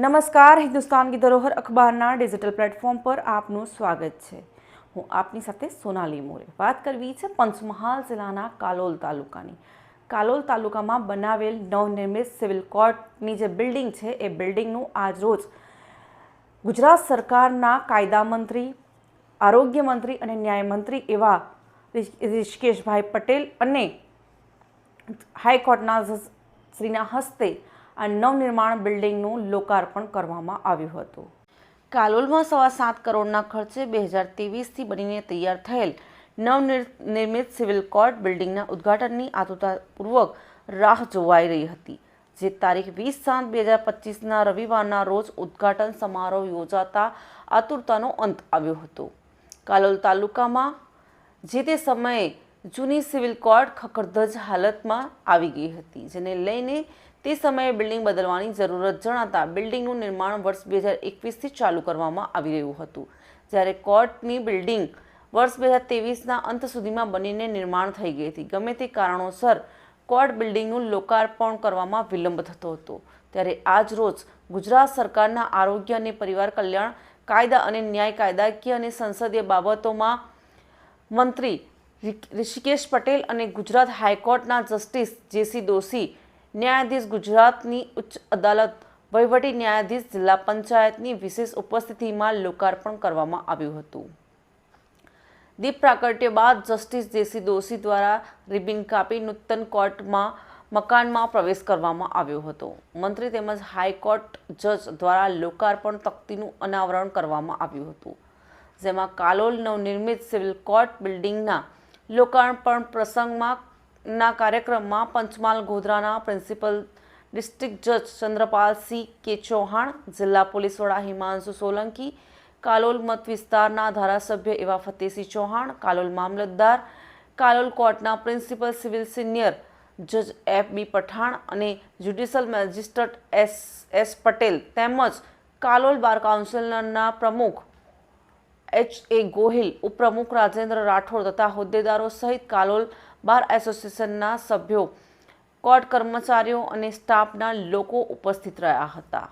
નમસ્કાર, હિન્દુસ્તાન કી ધરોહર અખબારના digital platform પર આપનું સ્વાગત છે. હું આપની સાથે સોનાલી મોરે વાત કરવી છે પંચમહાલ જિલ્લાના કાલોલ તાલુકાની. કાલોલ તાલુકામાં બનાવેલ નવનિર્મિત સિવિલ કોર્ટની જે બિલ્ડિંગ છે, એ બિલ્ડિંગનું આજરોજ ગુજરાત સરકારના કાયદા મંત્રી, આરોગ્ય મંત્રી અને ન્યાય મંત્રી એવા ઋષિ- ઋષિકેશભાઈ પટેલ અને હાઈકોર્ટના શ્રીના હસ્તે આ નવનિર્માણ બિલ્ડિંગનું લોકાર્પણ કરવામાં આવ્યું હતું. કાલોલમાં સવા સાત કરોડના ખર્ચે બે હજાર ત્રેવીસથી બનીને તૈયાર થયેલ નવનિર્મિત સિવિલ કોર્ટ બિલ્ડિંગના ઉદ્ઘાટનની આતુરતાપૂર્વક રાહ જોવાઈ રહી હતી, જે તારીખ વીસ સાત બે હજાર પચીસના રવિવારના રોજ ઉદ્ઘાટન સમારોહ યોજાતા આતુરતાનો અંત આવ્યો હતો. કાલોલ તાલુકામાં જે તે સમયે જૂની સિવિલ કોર્ટ ખખડધજ હાલતમાં આવી ગઈ હતી, જેને લઈને તે સમયે બિલ્ડિંગ બદલવાની જરૂરત જણાતા બિલ્ડિંગનું નિર્માણ વર્ષ બે હજાર એકવીસથી ચાલુ કરવામાં આવી રહ્યું હતું. જ્યારે કોર્ટની બિલ્ડિંગ વર્ષ બે હજાર તેવીસના અંત સુધીમાં બનીને નિર્માણ થઈ ગઈ હતી, ગમે તે કારણોસર કોર્ટ બિલ્ડિંગનું લોકાર્પણ કરવામાં વિલંબ થતો હતો. ત્યારે આજ રોજ ગુજરાત સરકારના આરોગ્ય અને પરિવાર કલ્યાણ કાયદા અને ન્યાય કાયદાકીય અને સંસદીય બાબતોમાં મંત્રી ઋષિકેશ પટેલ અને ગુજરાત હાઈકોર્ટના જસ્ટિસ જેસી દોશી, ન્યાયાધીશ ગુજરાતની ઉચ્ચ અદાલત, વહીવટી ન્યાયાધીશ જિલ્લા પંચાયતની વિશેષ ઉપસ્થિતિમાં લોકાર્પણ કરવામાં આવ્યું હતું. દીપ પ્રાગટ્ય બાદ જસ્ટિસ જેસી દોશી દ્વારા રિબિન કાપી નૂતન કોર્ટમાં મકાનમાં પ્રવેશ કરવામાં આવ્યો હતો. મંત્રી તેમજ હાઈકોર્ટ જજ દ્વારા લોકાર્પણ તકતીનું અનાવરણ કરવામાં આવ્યું હતું, જેમાં કાલોલ નવનિર્મિત સિવિલ કોર્ટ બિલ્ડિંગના લોકાર્પણ પ્રસંગમાં ના કાર્યક્રમમાં પંચમહાલ ગોધરાના પ્રિન્સિપલ ડિસ્ટ્રિક્ટ જજ ચંદ્રપાલ સિંહ કે ચૌહાણ, જિલ્લા પોલીસ વડા હિમાંશુ સોલંકી, કાલોલ મત વિસ્તારના ધારાસભ્ય એવા ફતેહસિંહ ચૌહાણ, કાલોલ મામલતદાર, કાલોલ કોર્ટના પ્રિન્સિપલ સિવિલ સિનિયર જજ એફ બી પઠાણ અને judicial magistrate S S Patel તેમજ કાલોલ બાર કાઉન્સિલના પ્રમુખ એચ એ ગોહિલ ઉપપ્રમુખ રાજેન્દ્ર રાઠોડ તથા હોદ્દેદારો સહિત કાલોલ બાર એસોસિએશનના સભ્યો, કોર્ટ કર્મચારીઓ અને સ્ટાફના લોકો ઉપસ્થિત રહ્યા હતા.